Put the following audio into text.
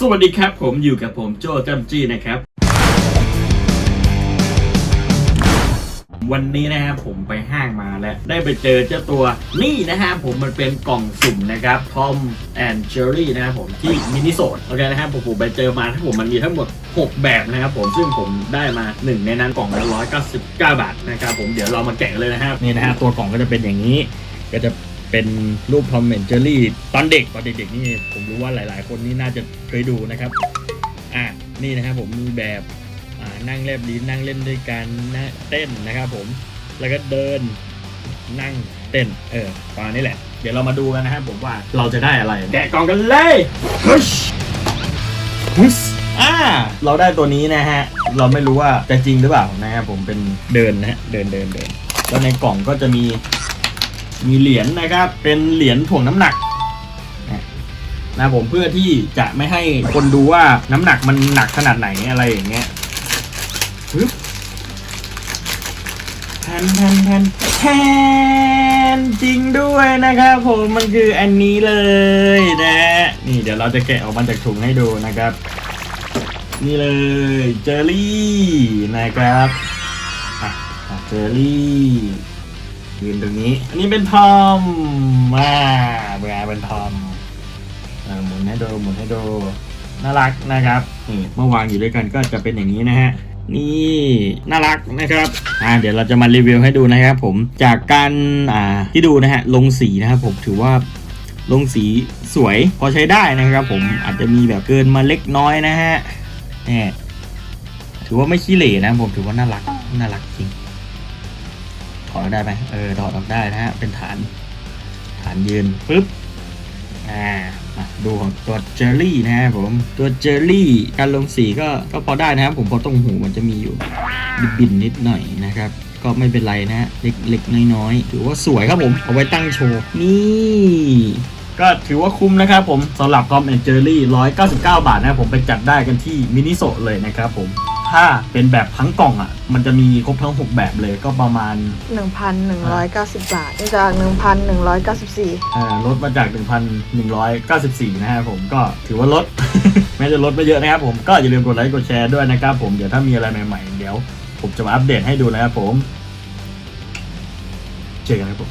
สวัสดีครับ ผมอยู่กับผมโจจัมจี้นะครับ วันนี้นะครับผมไปห้างมาแล้วได้ไปเจอเจ้าตัวนี่นะฮะผมมันเป็นกล่องสุ่มนะครับทอมแอนเจอรี่นะครับผมที่มินิโซดโอเคนะครับผมผมไปเจอมาถ้าผมมันมีทั้งหมด 6 แบบนะครับผมซึ่งผมได้มาหนึ่งในนั้นกล่องละ199 บาทนะครับผมเดี๋ยวเรามาแกะกันเลยนะครับนี่นะฮะตัวกล่องก็จะเป็นอย่างนี้ก็จะ เป็นรูปทอมแอนเจอรี่ตอนเด็กตอนเด็กๆนี่ผมรู้ว่าหลาย ๆ คนนี่น่าจะเคยดูนะครับอะนี่นะครับผมมีแบบอ่านั่งเล่นลิ้นนั่งเล่นด้วยกันนะเต้นนะครับผมแล้วก็เดินนั่งเต้นเออประมาณนี้แหละ เดี๋ยวเรามาดูกันนะครับผมว่าเราจะได้อะไรแกะกล่องกันเลยฮึชฮึชอ่าเราได้ตัวนี้นะฮะ เราไม่รู้ว่าจะจริงหรือเปล่านะครับผมเป็นเดินนะฮะเดินเดินเดินแล้วในกล่องก็จะมี มีเหรียญนะครับ เป็นเหรียญถ่วงน้ำหนักนะผมเพื่อที่จะไม่ให้คนดูว่าน้ำหนักมันหนักขนาดไหนอะไรอย่างเงี้ยปึ๊บแทนแทนแทนแทนจริงด้วยนะครับผมมันคืออันนี้เลยนะ นี่เดี๋ยวเราจะแกะออกมาจากถุงให้ดูนะครับ นี่เลยเจอรี่นะครับอะเจอรี่ ยืนตรงนี้ อันนี้เป็นทอมมาเบื่อเป็นทอมอ่าหมุนให้ดูหมุนให้ดูน่ารักนะครับนี่เมื่อวางอยู่ด้วยกันก็จะเป็นอย่างนี้นะฮะนี่น่ารักนะครับอ่าเดี๋ยวเราจะมารีวิวให้ดูนะครับผมจากการอ่าที่ดูนะฮะลงสีนะครับผมถือว่าลงสีสวยพอใช้ได้นะครับ ผมอาจจะมีแบบเกินมาเล็กน้อยนะฮะเนี่ยถือว่าไม่ขี้เหร่นะผมถือว่าน่ารักน่ารักจริงถ อดออกได้ไหมเออถอดออกได้นะฮะ เป็นฐาน ฐานยืนปึ๊บ อ่า มาดูของตัวเจอรี่นะครับผม ตัวเจอรี่การลงสีก็ ก็พอได้นะครับ ผมเพราะตรงหูมันจะมีอยู่ บินนิดหน่อยนะครับก็ไม่เป็นไรนะฮะเล็กๆ น้อยๆ ถือว่าสวยครับผม เอาไว้ตั้งโชว์ นี่ ก็ถือว่าคุ้มนะครับผมสำหรับทอมแอนเจอรี่199 บาทนะครับผมไปจัดได้กันที่มินิโซเลยนะครับผม ถ้าเป็นแบบทั้งกล่องอะ มันจะมีครบทั้ง 6 แบบเลยก็ประมาณ1,190 บาทจาก 1,194 อ่าลดมาจาก 1,194 นะครับผมก็ถือว่าลด แม้จะลดไม่เยอะนะครับผมก็อย่าลืมกดไลค์กดแชร์ด้วยนะครับผมเดี๋ยวถ้ามีอะไรใหม่ๆ เดี๋ยว ผมจะมาอัปเดตให้ดูนะครับผม เจอกันครับผม